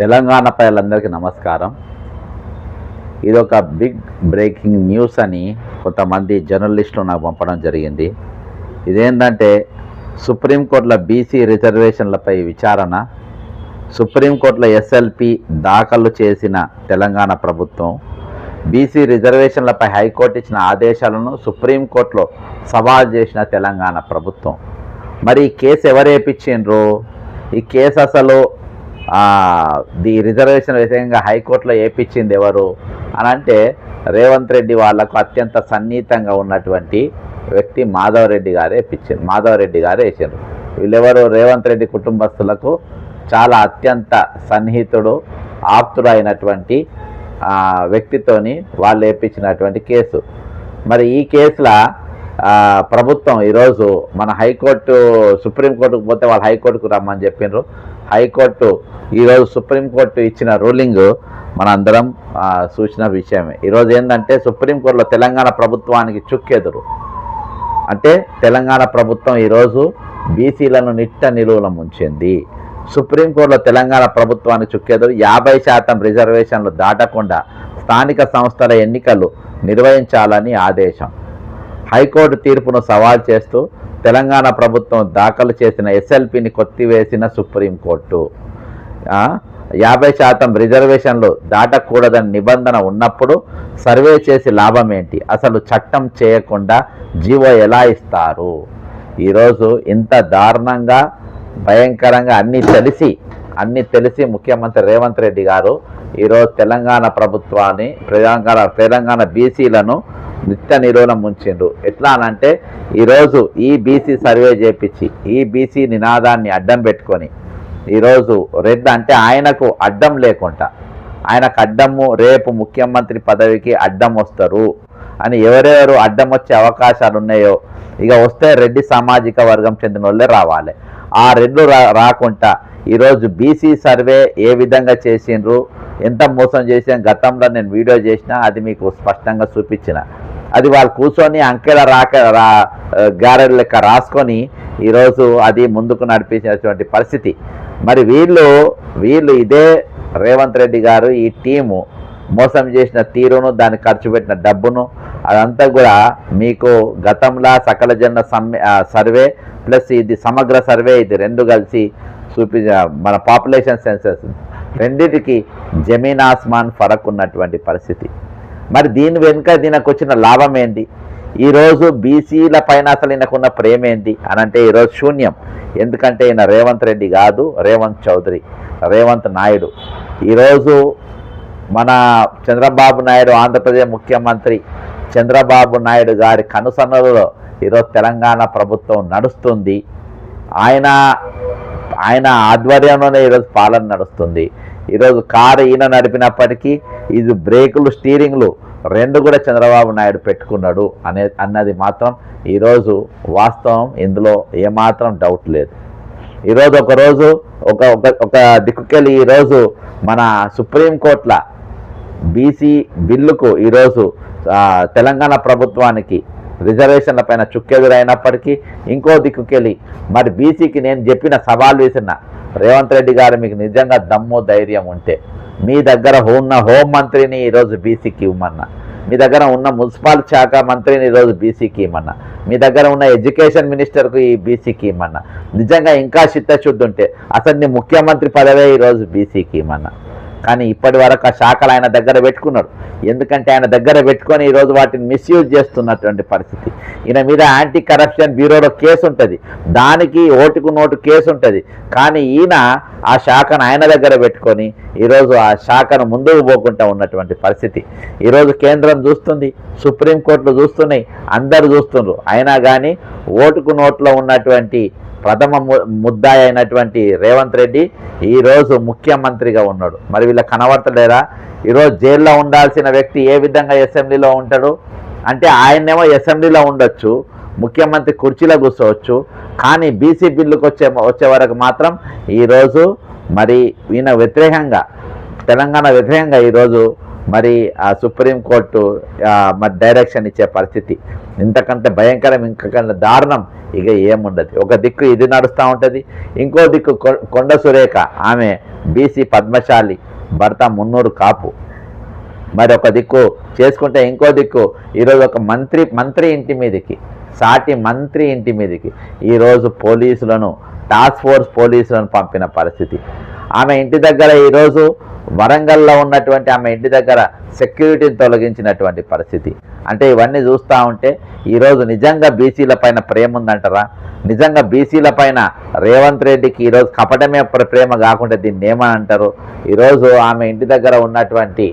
తెలంగాణ ప్రజలందరికీ నమస్కారం. ఇది ఒక బిగ్ బ్రేకింగ్ న్యూస్ అని కొంతమంది జర్నలిస్టులు నాకు పంపడం జరిగింది. ఇదేంటంటే సుప్రీంకోర్టులో బీసీ రిజర్వేషన్లపై విచారణ సుప్రీంకోర్టులో ఎస్ఎల్పి దాఖలు చేసిన తెలంగాణ ప్రభుత్వం బీసీ రిజర్వేషన్లపై హైకోర్టు ఇచ్చిన ఆదేశాలను సుప్రీంకోర్టులో సవాల్ చేసిన తెలంగాణ ప్రభుత్వం. మరి ఈ కేసు ఎవరు వేయించిండ్రు ఈ కేసు అసలు ది రిజర్వేషన్ విషయంగా హైకోర్టులో వేయించింది ఎవరు అని అంటే రేవంత్ రెడ్డి వాళ్ళకు అత్యంత సన్నిహితంగా ఉన్నటువంటి వ్యక్తి మాధవరెడ్డి గారే వేయించారు మాధవరెడ్డి గారే వేసారు వీళ్ళెవరు? రేవంత్ రెడ్డి కుటుంబస్తులకు చాలా అత్యంత సన్నిహితుడు ఆప్తుడు అయినటువంటి వ్యక్తితోని వాళ్ళు వేయించినటువంటి కేసు. మరి ఈ కేసులో ప్రభుత్వం ఈరోజు మన హైకోర్టు సుప్రీంకోర్టుకు పోతే వాళ్ళు హైకోర్టుకు రమ్మని చెప్పిండ్రు హైకోర్టు ఈరోజు సుప్రీంకోర్టు ఇచ్చిన రూలింగ్ మన అందరం విషయమే. ఈరోజు ఏంటంటే సుప్రీంకోర్టులో తెలంగాణ ప్రభుత్వానికి చుక్కెదురు. అంటే తెలంగాణ ప్రభుత్వం ఈరోజు బీసీలను నిట్ట నిలువల ముంచింది. సుప్రీంకోర్టులో తెలంగాణ ప్రభుత్వానికి చుక్కెదురు. యాభై శాతం రిజర్వేషన్లు దాటకుండా స్థానిక సంస్థల ఎన్నికలు నిర్వహించాలని ఆదేశం. హైకోర్టు తీర్పును సవాల్ చేస్తూ తెలంగాణ ప్రభుత్వం దాఖలు చేసిన ఎస్ఎల్పిని కొత్తివేసిన సుప్రీంకోర్టు. యాభై శాతం రిజర్వేషన్లు దాటకూడదని నిబంధన ఉన్నప్పుడు సర్వే చేసి లాభం ఏంటి అసలు చట్టం చేయకుండా జీవో ఎలా ఇస్తారు? ఈరోజు ఇంత దారుణంగా భయంకరంగా అన్నీ తెలిసి అన్నీ తెలిసి ముఖ్యమంత్రి రేవంత్ రెడ్డి గారు ఈరోజు తెలంగాణ ప్రభుత్వాన్ని తెలంగాణ తెలంగాణ బీసీలను నిత్య నిరోధం ఉంచిండ్రు. ఎట్లా అనంటే ఈరోజు ఈ బీసీ సర్వే చేపించి ఈ బీసీ నినాదాన్ని అడ్డం పెట్టుకొని ఈరోజు రెడ్ అంటే ఆయనకు అడ్డం లేకుండా ఆయనకు అడ్డము రేపు ముఖ్యమంత్రి పదవికి అడ్డం వస్తారు అని ఎవరెవరు అడ్డం వచ్చే అవకాశాలు ఉన్నాయో ఇక వస్తే రెడ్డి సామాజిక వర్గం చెందిన వాళ్ళే రావాలి. ఆ రెండు రా రాకుండా ఈరోజు బీసీ సర్వే ఏ విధంగా చేసిండ్రు ఎంత మోసం చేసిన గతంలో నేను వీడియో చేసినా అది మీకు స్పష్టంగా చూపించిన. అది వాళ్ళు కూర్చొని అంకెల రాక రా గారెల లెక్క రాసుకొని ఈరోజు అది ముందుకు నడిపించినటువంటి పరిస్థితి. మరి వీళ్ళు వీళ్ళు ఇదే రేవంత్ రెడ్డి గారు ఈ టీము మోసం చేసిన తీరును దాన్ని ఖర్చు పెట్టిన డబ్బును అదంతా కూడా మీకు గతంలో సకల జన సమ్మె సర్వే ప్లస్ ఇది సమగ్ర సర్వే ఇది రెండు కలిసి చూపి మన పాపులేషన్ సెన్సెస్ రెండింటికి జమీన్ ఆస్మాన్ ఫరక్ ఉన్నటువంటి పరిస్థితి. మరి దీని వెనుక దీనికి వచ్చిన లాభం ఏంటి ఈరోజు బీసీల పైన అసలు ఈయనకున్న ప్రేమ ఏంటి అని అంటే ఈరోజు శూన్యం. ఎందుకంటే ఈయన రేవంత్ రెడ్డి కాదు రేవంత్ చౌదరి రేవంత్ నాయుడు. ఈరోజు మన చంద్రబాబు నాయుడు ఆంధ్రప్రదేశ్ ముఖ్యమంత్రి చంద్రబాబు నాయుడు గారి కనుసన్నలలో ఈరోజు తెలంగాణ ప్రభుత్వం నడుస్తుంది. ఆయన ఆయన ఆధ్వర్యంలోనే ఈరోజు పాలన నడుస్తుంది. ఈరోజు కారు ఈయన నడిపినప్పటికీ ఇది బ్రేకులు స్టీరింగ్లు రెండు కూడా చంద్రబాబు నాయుడు పెట్టుకున్నాడు అనే అన్నది మాత్రం ఈరోజు వాస్తవం. ఇందులో ఏమాత్రం డౌట్ లేదు. ఈరోజు ఒకరోజు ఒక ఒక ఒక దిక్కుకెళ్ళి ఈరోజు మన సుప్రీంకోర్టుల బీసీ బిల్లుకు ఈరోజు తెలంగాణ ప్రభుత్వానికి రిజర్వేషన్ల పైన చుక్కెదురైనప్పటికీ ఇంకో దిక్కుకెళ్ళి మరి బీసీకి నేను చెప్పిన సవాల్ వేసిన రేవంత్ రెడ్డి గారు మీకు నిజంగా దమ్ము ధైర్యం ఉంటే మీ దగ్గర ఉన్న హోం మంత్రిని ఈరోజు బీసీకి ఇవ్వమన్నా మీ దగ్గర ఉన్న మున్సిపల్ శాఖ మంత్రిని ఈరోజు బీసీకి ఇవ్వమన్నా మీ దగ్గర ఉన్న ఎడ్యుకేషన్ మినిస్టర్కు ఈ బీసీకి ఇవ్వమన్నా నిజంగా ఇంకా చిత్తశుద్ధి ఉంటే అసలు నీ ముఖ్యమంత్రి పదవే ఈరోజు బీసీకి ఇవ్వమన్నా. కానీ ఇప్పటి వరకు ఆ శాఖలు ఆయన దగ్గర పెట్టుకున్నాడు. ఎందుకంటే ఆయన దగ్గర పెట్టుకొని ఈరోజు వాటిని మిస్యూజ్ చేస్తున్నటువంటి పరిస్థితి. ఈయన మీద యాంటీ కరప్షన్ బ్యూరోలో కేసు ఉంటుంది. దానికి ఓటుకు నోటు కేసు ఉంటుంది. కానీ ఈయన ఆ శాఖను ఆయన దగ్గర పెట్టుకొని ఈరోజు ఆ శాఖను ముందుకు పోకుండా ఉన్నటువంటి పరిస్థితి. ఈరోజు కేంద్రం చూస్తుంది సుప్రీంకోర్టులు చూస్తున్నాయి అందరు చూస్తున్నారు అయినా కానీ ఓటుకు నోట్లో ఉన్నటువంటి ప్రథమ ము- ముద్దాయి అయినటువంటి రేవంత్ రెడ్డి ఈరోజు ముఖ్యమంత్రిగా ఉన్నాడు. మరి వీళ్ళ కనబడతలేరా? ఈరోజు జైల్లో ఉండాల్సిన వ్యక్తి ఏ విధంగా అసెంబ్లీలో ఉంటాడు? అంటే ఆయన్నేమో అసెంబ్లీలో ఉండొచ్చు ముఖ్యమంత్రి కుర్చీలో కూర్చోవచ్చు కానీ బీసీ బిల్లుకు వచ్చే వచ్చే వరకు మాత్రం ఈరోజు మరి ఈయన వ్యతిరేకంగా తెలంగాణ వ్యతిరేకంగా ఈరోజు మరి ఆ సుప్రీంకోర్టు మరి డైరెక్షన్ ఇచ్చే పరిస్థితి. ఇంతకంటే భయంకరం ఇంతకంటే దారుణం ఇక ఏముండదు. ఒక దిక్కు ఇది నడుస్తూ ఉంటుంది. ఇంకో దిక్కు కొ- కొండ సురేఖ. ఆమె బీసీ పద్మశాలి భర్త మున్నూరు కాపు. మరి ఒక దిక్కు చేసుకుంటే ఇంకో దిక్కు ఈరోజు ఒక మంత్రి మంత్రి ఇంటి మీదకి సాటి మంత్రి ఇంటి మీదకి ఈరోజు పోలీసులను టాస్క్ ఫోర్స్ పోలీసులను పంపిన పరిస్థితి. ఆమె ఇంటి దగ్గర ఈరోజు వరంగల్లో ఉన్నటువంటి ఆమె ఇంటి దగ్గర సెక్యూరిటీని తొలగించినటువంటి పరిస్థితి. అంటే ఇవన్నీ చూస్తూ ఉంటే ఈరోజు నిజంగా బీసీల పైన ప్రేమ ఉందంటారా? నిజంగా బీసీల పైన రేవంత్ రెడ్డికి ఈరోజు కపటమే ప్రేమ కాకుండా దీన్ని ఏమని అంటారు? ఈరోజు ఆమె ఇంటి దగ్గర ఉన్నటువంటి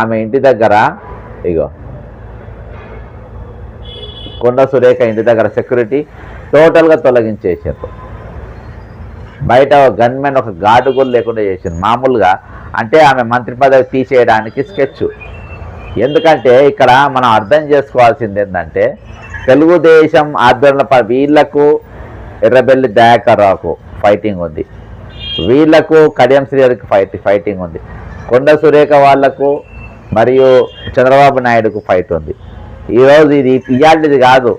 ఆమె ఇంటి దగ్గర ఇగో కొండ సురేఖ ఇంటి దగ్గర సెక్యూరిటీ టోటల్గా తొలగించేసారు బయట గన్మెన్ ఒక గార్డు కూడా లేకుండా చేసింది. మామూలుగా అంటే ఆమె మంత్రి పదవి తీసేయడానికి స్కెచ్. ఎందుకంటే ఇక్కడ మనం అర్థం చేసుకోవాల్సింది ఏంటంటే తెలుగుదేశం ఆధ్వర్యంలో వీళ్ళకు ఎర్రబెల్లి దయాకర్రావుకు ఫైటింగ్ ఉంది. వీళ్ళకు కడియం శ్రీహరికి ఫైట్ ఫైటింగ్ ఉంది. కొండ సురేఖ వాళ్ళకు మరియు చంద్రబాబు నాయుడుకు ఫైట్ ఉంది. ఈరోజు ఇది ఇయాటిది కాదు.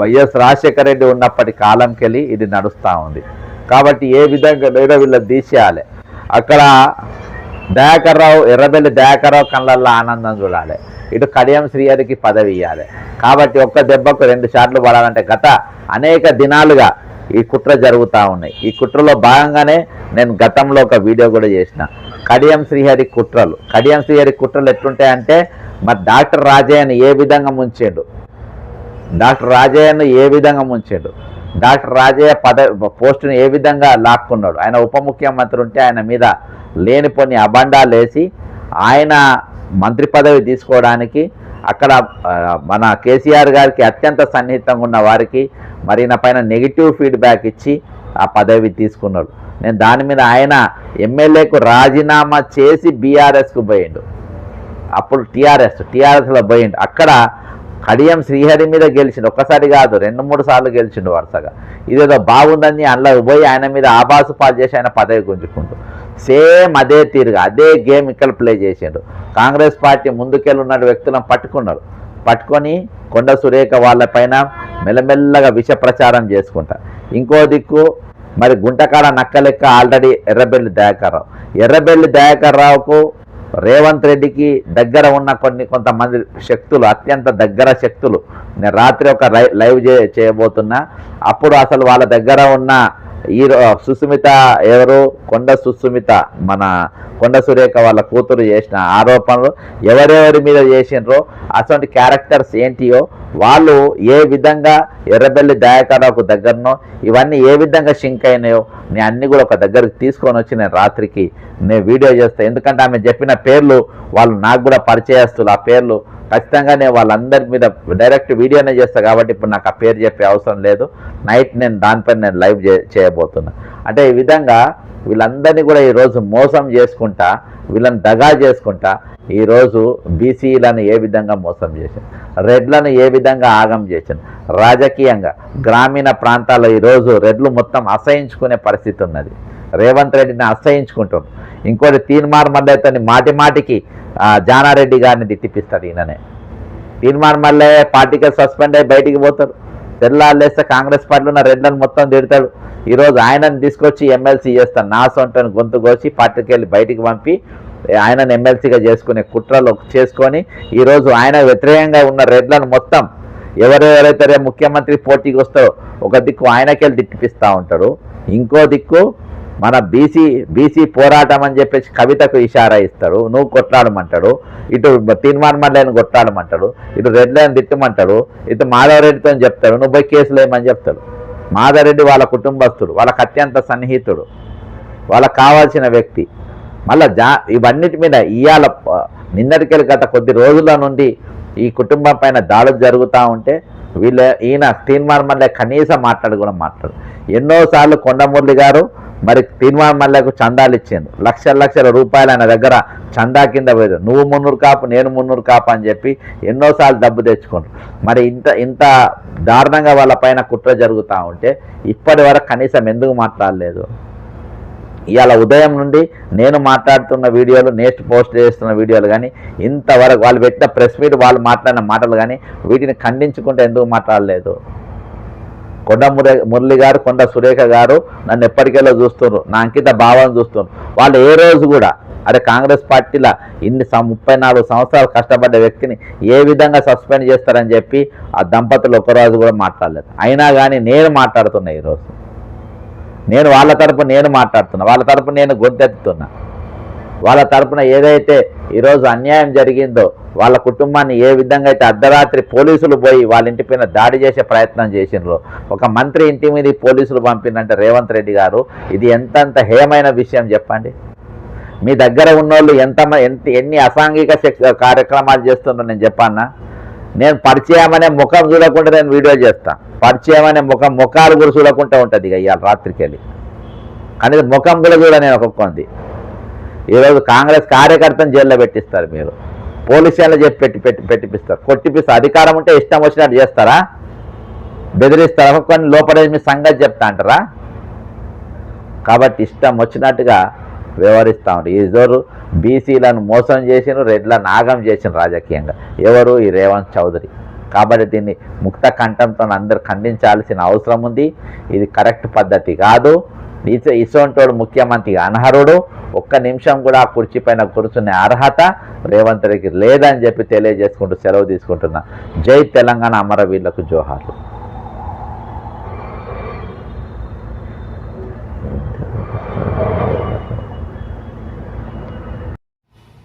వైఎస్ రాజశేఖర రెడ్డి ఉన్నప్పటి కాలంకెళ్ళి ఇది నడుస్తూ ఉంది. కాబట్టి ఏ విధంగా లేదా వీళ్ళని తీసేయాలి? అక్కడ దయాకర్రావు ఎర్రబెల్లి దయాకర్రావు కళ్ళల్లో ఆనందం చూడాలి. ఇటు కడియం శ్రీహరికి పదవి ఇవ్వాలి కాబట్టి ఒక్క దెబ్బకు రెండు షాట్లు పడాలంటే గత అనేక దినాలుగా ఈ కుట్ర జరుగుతూ ఉన్నాయి. ఈ కుట్రలో భాగంగానే నేను గతంలో ఒక వీడియో కూడా చేసిన. కడియం శ్రీహరి కుట్రలు. కడియం శ్రీహరి కుట్రలు ఎట్లుంటాయంటే మరి డాక్టర్ రాజయ్యను ఏ విధంగా ముంచాడు? డాక్టర్ రాజయ్యను ఏ విధంగా ముంచాడు? డాక్టర్ రాజయ్య పద పోస్టును ఏ విధంగా లాక్కున్నాడు? ఆయన ఉప ముఖ్యమంత్రి ఉంటే ఆయన మీద లేని కొన్ని అబండాలు వేసి ఆయన మంత్రి పదవి తీసుకోవడానికి అక్కడ మన కేసీఆర్ గారికి అత్యంత సన్నిహితంగా ఉన్న వారికి మరి నా పైన నెగిటివ్ ఫీడ్బ్యాక్ ఇచ్చి ఆ పదవి తీసుకున్నాడు. నేను దాని మీద ఆయన ఎమ్మెల్యేకు రాజీనామా చేసి బీఆర్ఎస్కు పోయిండు. అప్పుడు టీఆర్ఎస్ టీఆర్ఎస్లో పోయిండు. అక్కడ కడియం శ్రీహరి మీద గెలిచిండు. ఒక్కసారి కాదు రెండు మూడు సార్లు గెలిచిండు వరుసగా. ఇదేదో బాగుందని అందులో పోయి ఆయన మీద ఆబాసు పాలు చేసి ఆయన పదవి గుంజుకుంటూ సేమ్ అదే తీరుగా అదే గేమ్ ఇక్కడ ప్లే చేసిండు. కాంగ్రెస్ పార్టీ ముందుకెళ్ళున్న వ్యక్తులను పట్టుకున్నారు. పట్టుకొని కొండ సురేఖ వాళ్ళపైన మెల్లమెల్లగా విష ప్రచారం చేసుకుంటా. ఇంకో దిక్కు మరి గుంటకాడ నక్కలెక్క ఆల్రెడీ ఎర్రబెల్లి దయాకర్రావు ఎర్రబెల్లి దయాకర్రావుకు రేవంత్ రెడ్డికి దగ్గర ఉన్న కొన్ని కొంతమంది శక్తులు అత్యంత దగ్గర శక్తులు. నేను రాత్రి ఒక లైవ్ చేయబోతున్నా. అప్పుడు అసలు వాళ్ళ దగ్గర ఉన్న ఈ సుస్మిత ఎవరు? కొండ సుస్మిత. మన కొండ సురేఖ వాళ్ళ కూతురు చేసిన ఆరోపణలు ఎవరెవరి మీద చేసినారో అటువంటి క్యారెక్టర్స్ ఏంటియో వాళ్ళు ఏ విధంగా ఎర్రబెల్లి దయాకరావుకు దగ్గరనో ఇవన్నీ ఏ విధంగా షింక్ అయినాయో నేను అన్నీ కూడా ఒక దగ్గరికి తీసుకొని వచ్చి నేను రాత్రికి నేను వీడియో చేస్తాను ఎందుకంటే ఆమె చెప్పిన పేర్లు వాళ్ళు నాకు కూడా పరిచయస్తులు. ఆ పేర్లు ఖచ్చితంగా నేను వాళ్ళందరి మీద డైరెక్ట్ వీడియోనే చేస్తా కాబట్టి ఇప్పుడు నాకు ఆ పేరు చెప్పే అవసరం లేదు. నైట్ నేను దానిపైన నేను లైవ్ చే- చేయబోతున్నా. అంటే ఈ విధంగా వీళ్ళందరినీ కూడా ఈరోజు మోసం చేసుకుంటా వీళ్ళని దగా చేసుకుంటా ఈరోజు బీసీలను ఏ విధంగా మోసం చేశాను రెడ్లను ఏ విధంగా ఆగం చేశాను రాజకీయంగా గ్రామీణ ప్రాంతాల్లో ఈరోజు రెడ్లు మొత్తం అసహించుకునే పరిస్థితి ఉన్నది. రేవంత్ రెడ్డిని అసహించుకుంటున్నాడు ఇంకోటి తీన్మార్ మల్లెతోని మాటి మాటికి జానారెడ్డి గారిని తిట్టిపిస్తాడు ఈయననే. తీన్మార్ మల్లయ్య పార్టీకి సస్పెండ్ అయ్యి బయటికి పోతారు తెల్లాలేస్తే కాంగ్రెస్ పార్టీలో ఉన్న రెడ్లను మొత్తం తిడతాడు. ఈరోజు ఆయనను తీసుకొచ్చి ఎమ్మెల్సీ చేస్తాను నా సొంతని గొంతు కోసి పార్టీకి వెళ్ళి బయటికి పంపి ఆయనను ఎమ్మెల్సీగా చేసుకునే కుట్రలు చేసుకొని ఈరోజు ఆయన వ్యతిరేకంగా ఉన్న రెడ్లను మొత్తం ఎవరెవరైతే రేపు ముఖ్యమంత్రి పోటీకి వస్తారో ఒక దిక్కు ఆయనకెళ్ళి తిట్టిపిస్తూ ఉంటాడు. ఇంకో దిక్కు మన బీసీ బీసీ పోరాటం అని చెప్పేసి కవితకు ఇషారా ఇస్తాడు. నువ్వు కొట్లాడమంటాడు. ఇటు తీర్మాన్ మల్లేని కొట్లాడమంటాడు. ఇటు రెడ్లను తిట్టమంటాడు. ఇటు మాధవరెడ్డితో చెప్తాడు. నువ్వు పోయి కేసులు ఏమని చెప్తాడు. మాధవరెడ్డి వాళ్ళ కుటుంబస్తుడు వాళ్ళకి అత్యంత సన్నిహితుడు వాళ్ళకి కావాల్సిన వ్యక్తి. మళ్ళీ జా ఇవన్నిటి మీద ఇవాళ నిన్నటికెళ్ళి గత కొద్ది రోజుల నుండి ఈ కుటుంబం పైన దాడులు జరుగుతూ ఉంటే వీళ్ళ ఈయన తీర్మాన్ మళ్ళీ కనీసం మాట్లాడు కూడా మాట్లాడు. ఎన్నోసార్లు కొండమురళి గారు మరి తీర్మాన్ మల్లకు చందాలు ఇచ్చిండు. లక్షల లక్షల రూపాయలు ఆయన దగ్గర చందా కింద పోయారు నువ్వు మున్నూరు కాపు నేను మున్నూరు కాపు అని చెప్పి ఎన్నోసార్లు డబ్బు తెచ్చుకుంటారు మరి ఇంత ఇంత దారుణంగా వాళ్ళ పైన కుట్ర జరుగుతూ ఉంటే ఇప్పటి వరకు కనీసం ఎందుకు మాట్లాడలేదు? ఇవాళ ఉదయం నుండి నేను మాట్లాడుతున్న వీడియోలు నెక్స్ట్ పోస్ట్ చేస్తున్న వీడియోలు కానీ ఇంతవరకు వాళ్ళు పెట్టిన ప్రెస్ మీట్ వాళ్ళు మాట్లాడిన మాటలు కానీ వీటిని ఖండించుకుంటే ఎందుకు మాట్లాడలేదు? కొండ మురళి గారు కొండ సురేఖ గారు నన్ను ఎప్పటికెళ్ళో చూస్తున్నారు. నా అంకిత భావం చూస్తున్నారు. వాళ్ళు ఏ రోజు కూడా అరే కాంగ్రెస్ పార్టీలో ఇన్ని ముప్పై నాలుగు సంవత్సరాలు కష్టపడ్డ వ్యక్తిని ఏ విధంగా సస్పెండ్ చేస్తారని చెప్పి ఆ దంపతులు ఒకరోజు కూడా మాట్లాడలేదు. అయినా కానీ నేను మాట్లాడుతున్నా ఈరోజు నేను వాళ్ళ తరపు నేను మాట్లాడుతున్నా. వాళ్ళ తరపు నేను గొంతెత్తుతున్నా. వాళ్ళ తరపున ఏదైతే ఈరోజు అన్యాయం జరిగిందో వాళ్ళ కుటుంబాన్ని ఏ విధంగా అయితే అర్ధరాత్రి పోలీసులు పోయి వాళ్ళ ఇంటి పైన దాడి చేసే ప్రయత్నం చేసినారు ఒక మంత్రి ఇంటి మీద పోలీసులు పంపిందంటే రేవంత్ రెడ్డి గారు ఇది ఎంతంత హేయమైన విషయం చెప్పండి. మీ దగ్గర ఉన్నోళ్ళు ఎంత ఎంత ఎన్ని అసాంఘిక కార్యక్రమాలు చేస్తుండ్రో నేను చెప్పానా నేను పరిచయం అనే ముఖం చూడకుండా నేను వీడియో చేస్తాను పరిచయం అనే ముఖం ముఖాలు కూడా చూడకుండా ఉంటుంది ఇక ఇవాళ రాత్రికి వెళ్ళి. కానీ ముఖం కూడా చూడ నేను ఒక్కొక్కంది ఈరోజు కాంగ్రెస్ కార్యకర్తను జైల్లో పెట్టిస్తారు మీరు. పోలీస్ స్టేషన్లో చెప్పి పెట్టి పెట్టి పెట్టిపిస్తారు. కొట్టిపిస్తారు. అధికారం ఉంటే ఇష్టం వచ్చినట్టు చేస్తారా? బెదిరిస్తారా? కొన్ని లోపల మీ సంగతి చెప్తా అంటారా? కాబట్టి ఇష్టం వచ్చినట్టుగా వ్యవహరిస్తూ ఉంటారు ఇద్దరు బీసీలను మోసం చేసిన రెడ్ల నాగం చేసిన రాజకీయంగా. ఎవరు? ఈ రేవంత్ చౌదరి. కాబట్టి దీన్ని ముక్త కంఠంతో అందరు ఖండించాల్సిన అవసరం ఉంది. ఇది కరెక్ట్ పద్ధతి కాదు. ఇస ఇసోంటోడు ముఖ్యమంత్రి అనర్హుడు. ఒక్క నిమిషం కూడా ఆ కుర్చీ పైన కూర్చునే అర్హత రేవంత్ రెడ్డికి లేదని చెప్పి తెలియజేసుకుంటూ సెలవు తీసుకుంటున్నా. జై తెలంగాణ అమరవీరులకు జోహార్లు.